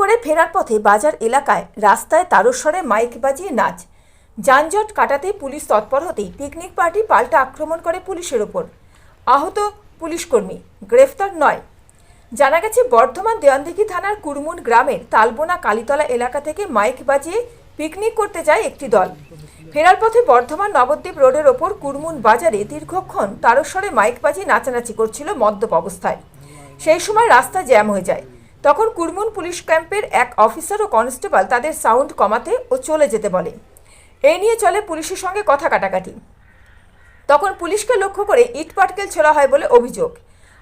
করে ফেরার পথে বাজার এলাকায় রাস্তায় তারস্বরে মাইক বাজিয়ে নাচ। যানজট কাটাতে পুলিশ তৎপর হতেই পিকনিক পার্টি পাল্টা আক্রমণ করে পুলিশের ওপর। আহত পুলিশকর্মী, গ্রেফতার নয়। জানা গেছে, বর্ধমান দেওয়ানদিঘি থানার কুরমুন গ্রামের তালবোনা কালীতলা এলাকা থেকে মাইক বাজিয়ে পিকনিক করতে যায় একটি দল। ফেরার পথে বর্ধমান নবদ্বীপ রোডের ওপর কুরমুন বাজারে দীর্ঘক্ষণ তারস্বরে মাইক বাজিয়ে নাচানাচি করছিল মদ্যপ অবস্থায়। সেই সময় রাস্তা জ্যাম হয়ে যায়। তখন কুরমুন পুলিশ ক্যাম্পের এক অফিসার ও কনস্টেবল তাদের সাউন্ড কমাতে ও চলে যেতে বলে এই নিয়ে চলে পুলিশের সঙ্গে কথা কাটাকাটি। তখন পুলিশকে লক্ষ্য করে ইট পাটকেল ছোড়া হয় বলে অভিযোগ।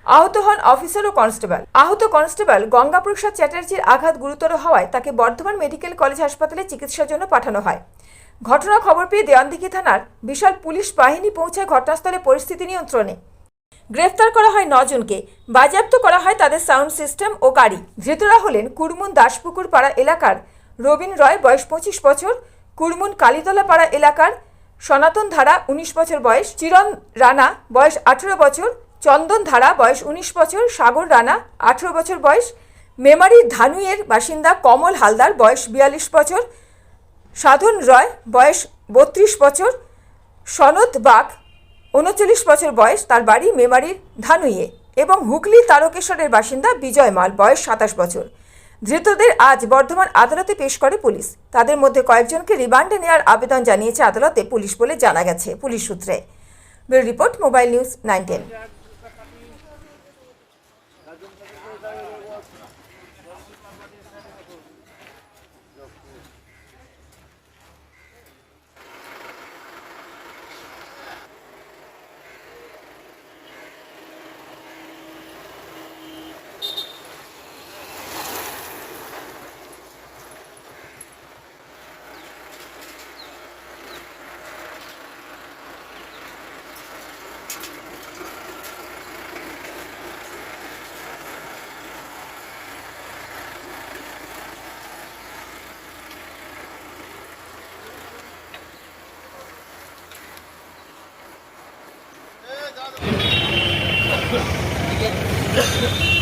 আহত হন অফিসার ও কনস্টেবল। আহত কনস্টেবল গঙ্গাপ্রসাদ চ্যাটার্জির আঘাত গুরুতর হওয়ায় তাকে বর্ধমান মেডিকেল কলেজ হাসপাতালে চিকিৎসার জন্য পাঠানো হয়। ঘটনা খবর পেয়ে দেওয়ানদিঘি থানার বিশাল পুলিশ বাহিনী পৌঁছায় ঘটনাস্থলে পরিস্থিতি নিয়ন্ত্রণে। গ্রেফতার করা হয় নজনকে, বাজেয়াপ্ত করা হয় তাদের সাউন্ড সিস্টেম ও গাড়ি। ধৃতরা হলেন কুরমুন দাসপুকুর পাড়া এলাকার রবিন রয়, বয়স পঁচিশ বছর কুরমুন কালীতলা পাড়া এলাকার সনাতন ধারা উনিশ বছর বয়স, চিরন রানা বয়স আঠেরো বছর, চন্দন ধারা বয়স উনিশ বছর, সাগর রানা আঠেরো বছর বয়স, মেমারি ধানুয়ের বাসিন্দা কমল হালদার বয়স বিয়াল্লিশ বছর, সাধন রয় বয়স বত্রিশ বছর সনদ বাগ উনচল্লিশ বছর বয়স তার বাড়ি মেমারির ধানুইয়ে এবং হুগলি তারকেশ্বরের বাসিন্দা বিজয় মাল, বয়স সাতাশ বছর। ধৃতদের আজ বর্ধমান আদালতে পেশ করে পুলিশ। তাদের মধ্যে কয়েকজনকে রিমান্ডে নেওয়ার আবেদন জানিয়েছে আদালতে পুলিশ বলে জানা গেছে পুলিশ সূত্রে। Report, mobile news nine ten Yeah.